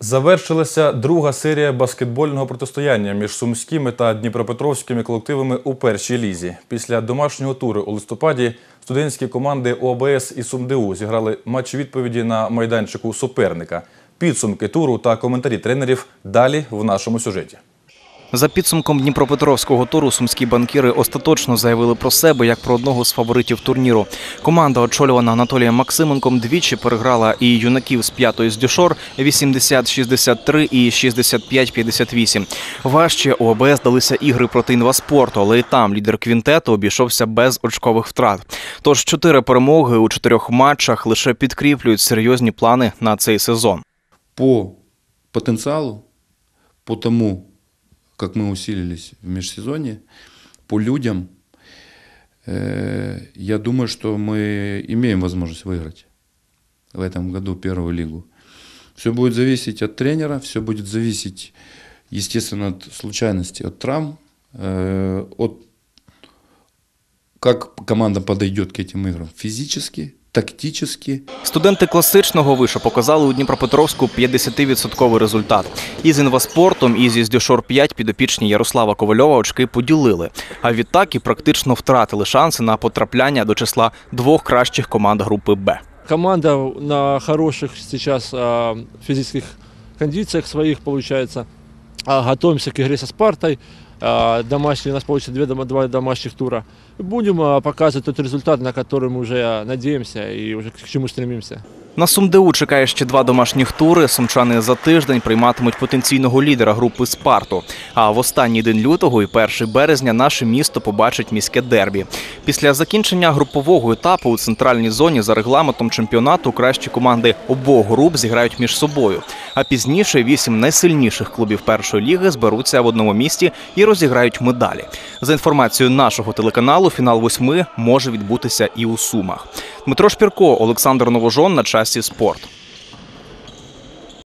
Завершилася друга серія баскетбольного протистояння між сумськими та дніпропетровськими колективами у першій лізі. Після домашнього туру у листопаді студентські команди ОАБС і СумДУ зіграли матч відповіді на майданчику суперника. Підсумки туру та коментарі тренерів далі в нашому сюжеті. За підсумком Дніпропетровського туру сумські банкіри остаточно заявили про себе як про одного з фаворитів турніру. Команда, очолювана Анатолієм Максименком, двічі переграла і юнаків з п'ятої з Дюшор 80-63 і 65-58. Важче у ОБС далися ігри проти інваспорту, але і там лідер квінтету обійшовся без очкових втрат. Тож чотири перемоги у чотирьох матчах лише підкріплюють серйозні плани на цей сезон. по потенциалу, по тому, как мы усилились в межсезонье, по людям, э, я думаю, что мы имеем возможность выиграть в этом году первую лигу. Все будет зависеть от тренера, все будет зависеть, естественно, от случайностей, от травм, э, от как команда подойдет к этим играм физически, тактически, Студенти класичного вишу показали у Дніпропетровську 50% результат. Із інваспортом і зі Здюшор 5 підопічні Ярослава Ковальова очки поділили. А відтак і практично втратили шанси на потрапляння до числа двох кращих команд групи Б. Команда на хороших сейчас а, физических кондициях своих, получается. А, Готовимся к игре со Спартой А, Домашние, у нас получится две, дома- два домашних тура. Будем а, показывать тот результат, на который мы уже а, надеемся и уже к чему стремимся. На СумДУ чекає ще два домашніх тури. Сумчани за тиждень прийматимуть потенційного лідера групи Спарту. А в останній день лютого і 1 березня наше місто побачить міське дербі. Після закінчення групового етапу у центральній зоні за регламентом чемпіонату кращі команди обох груп зіграють між собою. А пізніше вісім найсильніших клубів першої ліги зберуться в одному місті і розіграють медалі. За інформацією нашого телеканалу, фінал восьми може відбутися і у Сумах. Дмитро Шпірко, Олександр Новожон на часі спорт.